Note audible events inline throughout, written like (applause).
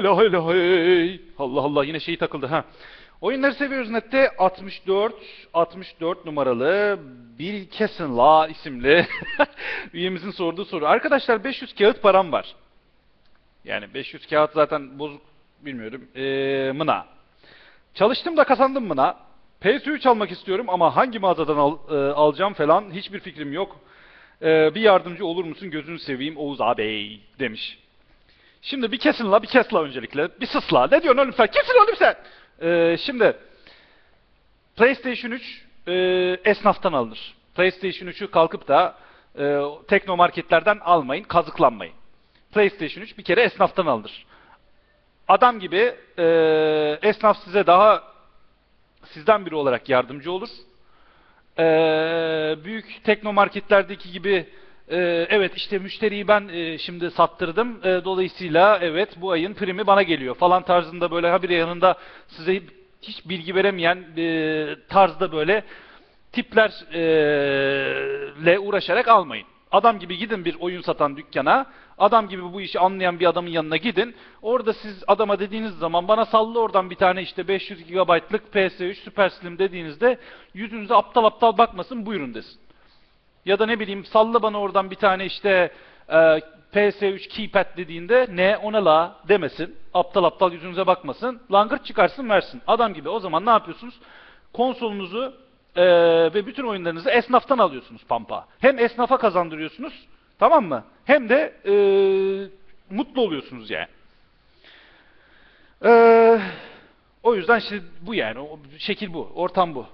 La la hey. Allah Allah yine şeyi takıldı ha. Oyunları seviyoruz nette 64 64 numaralı Bill Kessenla isimli (laughs) üyemizin sorduğu soru. Arkadaşlar 500 kağıt param var. Yani 500 kağıt zaten bozuk bilmiyorum. Ee, mına. Çalıştım da kazandım mına. PS3 almak istiyorum ama hangi mağazadan al- e, alacağım falan hiçbir fikrim yok. Ee, bir yardımcı olur musun gözünü seveyim Oğuz ağabey demiş. Şimdi bir kesin la, bir kes la öncelikle. Bir sus la. Ne diyorsun oğlum sen? Kimsin oğlum sen? Ee, şimdi PlayStation 3 e, esnaftan alınır. PlayStation 3'ü kalkıp da e, teknomarketlerden almayın, kazıklanmayın. PlayStation 3 bir kere esnaftan alınır. Adam gibi e, esnaf size daha sizden biri olarak yardımcı olur. Ee, büyük teknomarketlerdeki gibi e, evet işte müşteriyi ben e, şimdi sattırdım e, dolayısıyla evet bu ayın primi bana geliyor falan tarzında böyle habire yanında size hiç bilgi veremeyen e, tarzda böyle tiplerle uğraşarak almayın. Adam gibi gidin bir oyun satan dükkana, adam gibi bu işi anlayan bir adamın yanına gidin. Orada siz adama dediğiniz zaman bana salla oradan bir tane işte 500 GB'lık PS3 Super Slim dediğinizde yüzünüze aptal aptal bakmasın buyurun desin. Ya da ne bileyim salla bana oradan bir tane işte e, PS3 keypad dediğinde ne ona la demesin. Aptal aptal yüzünüze bakmasın. Langırt çıkarsın versin. Adam gibi o zaman ne yapıyorsunuz? Konsolunuzu e, ve bütün oyunlarınızı esnaftan alıyorsunuz pampa. Hem esnafa kazandırıyorsunuz tamam mı? Hem de e, mutlu oluyorsunuz yani. E, o yüzden işte bu yani. O, şekil bu. Ortam bu.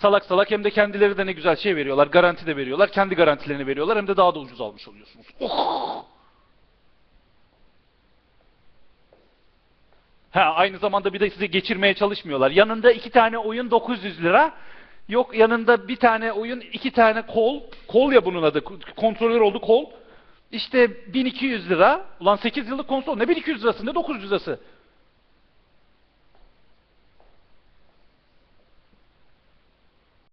Salak salak hem de kendileri de ne güzel şey veriyorlar. Garanti de veriyorlar. Kendi garantilerini veriyorlar. Hem de daha da ucuz almış oluyorsunuz. Oh! Ha, aynı zamanda bir de sizi geçirmeye çalışmıyorlar. Yanında iki tane oyun 900 lira. Yok yanında bir tane oyun, iki tane kol. Kol ya bunun adı. Kontrolör oldu kol. İşte 1200 lira. Ulan 8 yıllık konsol. Ne 1200 lirası ne 900 lirası?